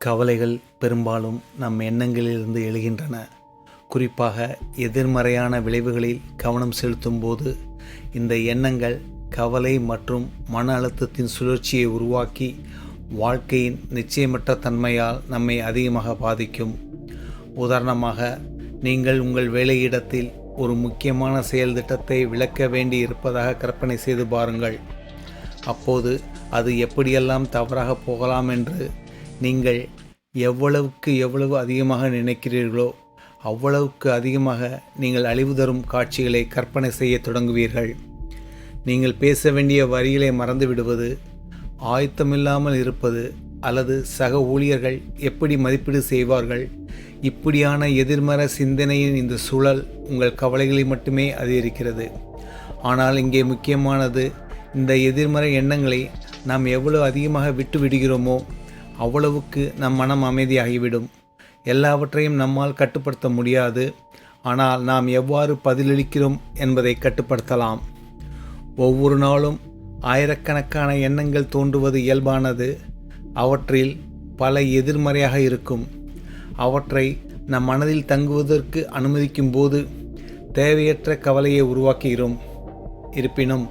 கவலைகள் பெரும்பாலும் நம் எண்ணங்களிலிருந்து எழுகின்றன. குறிப்பாக எதிர்மறையான விளைவுகளில் கவனம் செலுத்தும் போது இந்த எண்ணங்கள் கவலை மற்றும் மன அழுத்தத்தின் சுழற்சியை உருவாக்கி வாழ்க்கையின் நிச்சயமற்ற தன்மையால் நம்மை அதிகமாக பாதிக்கும். உதாரணமாக நீங்கள் உங்கள் வேலையிடத்தில் ஒரு முக்கியமான செயல் திட்டத்தை விளக்க வேண்டி இருப்பதாக கற்பனை செய்து பாருங்கள். அப்போது அது எப்படியெல்லாம் தவறாக போகலாம் என்று நீங்கள் எவ்வளவுக்கு எவ்வளவு அதிகமாக நினைக்கிறீர்களோ அவ்வளவுக்கு அதிகமாக நீங்கள் அழிவு தரும் காட்சிகளை கற்பனை செய்ய தொடங்குவீர்கள். நீங்கள் பேச வேண்டிய வரிகளை மறந்து விடுவது ஆயத்தமில்லாமல் இருப்பது அல்லது சக ஊழியர்கள் எப்படி மதிப்பீடு செய்வார்கள் இப்படியான எதிர்மற சிந்தனையின் இந்த சூழல் உங்கள் கவலைகளை மட்டுமே அதிகரிக்கிறது. ஆனால் இங்கே முக்கியமானது இந்த எதிர்மறை எண்ணங்களை நாம் எவ்வளவு அதிகமாக விட்டு விடுகிறோமோ அவ்வளவுக்கு நம் மனம் அமைதியாகிவிடும். எல்லாவற்றையும் நம்மால் கட்டுப்படுத்த முடியாது. ஆனால் நாம் எவ்வாறு பதிலளிக்கிறோம் என்பதை கட்டுப்படுத்தலாம். ஒவ்வொரு நாளும் ஆயிரக்கணக்கான எண்ணங்கள் தோன்றுவது இயல்பானது. அவற்றில் பல எதிர்மறையாக இருக்கும். அவற்றை நம் மனதில் தங்குவதற்கு அனுமதிக்கும் போது தேவையற்ற கவலையை உருவாக்குகிறோம். இருப்பினும்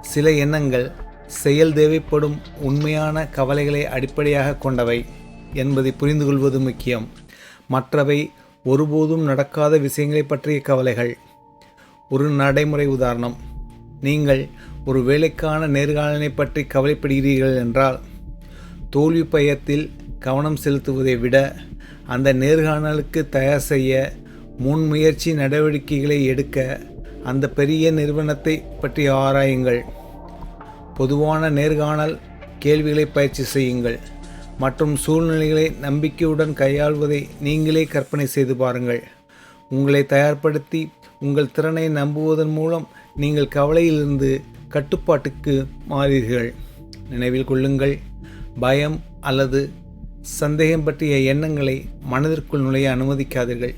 சில எண்ணங்கள் செயல் தேவைப்படும் உண்மையான கவலைகளை அடிப்படையாக கொண்டவை என்பதை புரிந்து கொள்வது முக்கியம். மற்றவை ஒருபோதும் நடக்காத விஷயங்களை பற்றிய கவலைகள். ஒரு நடைமுறை உதாரணம். நீங்கள் ஒரு வேலைக்கான நேர்காணலை பற்றி கவலைப்படுகிறீர்கள் என்றால் தோல்வி பயத்தில் கவனம் செலுத்துவதை விட அந்த நேர்காணலுக்கு தயார் செய்ய முன்முயற்சி நடவடிக்கைகளை எடுக்க அந்த பெரிய நிறுவனத்தை பற்றி ஆராயுங்கள். பொதுவான நேர்காணல் கேள்விகளை பயிற்சி செய்யுங்கள். மற்றும் சூழ்நிலைகளை நம்பிக்கையுடன் கையாள்வதை நீங்களே கற்பனை செய்து பாருங்கள். உங்களை தயார்படுத்தி உங்கள் திறனை நம்புவதன் மூலம் நீங்கள் கவலையிலிருந்து கட்டுப்பாட்டுக்கு மாறீர்கள். நினைவில் கொள்ளுங்கள் பயம் அல்லது சந்தேகம் பற்றிய எண்ணங்களை மனதிற்குள் நுழைய அனுமதிக்காதீர்கள்.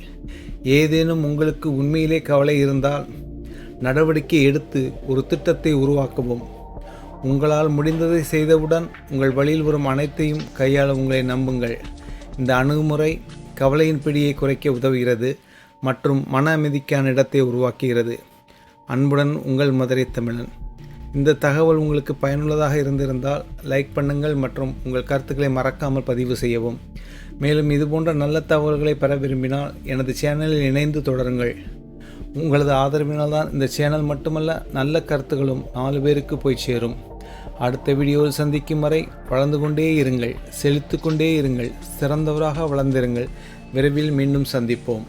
ஏதேனும் உங்களுக்கு உண்மையிலே கவலை இருந்தால் நடவடிக்கை எடுத்து ஒரு திட்டத்தை உருவாக்கவும். உங்களால் முடிந்ததை செய்தவுடன் உங்கள் வழியில் வரும் அனைத்தையும் கையாள உங்களை நம்புங்கள். இந்த அணுகுமுறை கவலையின் பிடியை குறைக்க உதவுகிறது மற்றும் மன அமைதிக்கான இடத்தை உருவாக்குகிறது. அன்புடன் உங்கள் மதுரை தமிழன். இந்த தகவல் உங்களுக்கு பயனுள்ளதாக இருந்திருந்தால் லைக் பண்ணுங்கள் மற்றும் உங்கள் கருத்துக்களை மறக்காமல் பதிவு செய்யவும். மேலும் இதுபோன்ற நல்ல தகவல்களை பெற விரும்பினால் எனது சேனலில் இணைந்து தொடருங்கள். உங்களது ஆதரவினால் தான் இந்த சேனல் மட்டுமல்ல நல்ல கருத்துகளும் நாலு பேருக்கு போய் சேரும். அடுத்த வீடியோவில் சந்திக்கும் வரை வளர்ந்து கொண்டே இருங்கள் செழித்து கொண்டே இருங்கள் சிறந்தவராக வளர்ந்திருங்கள். விரைவில் மீண்டும் சந்திப்போம்.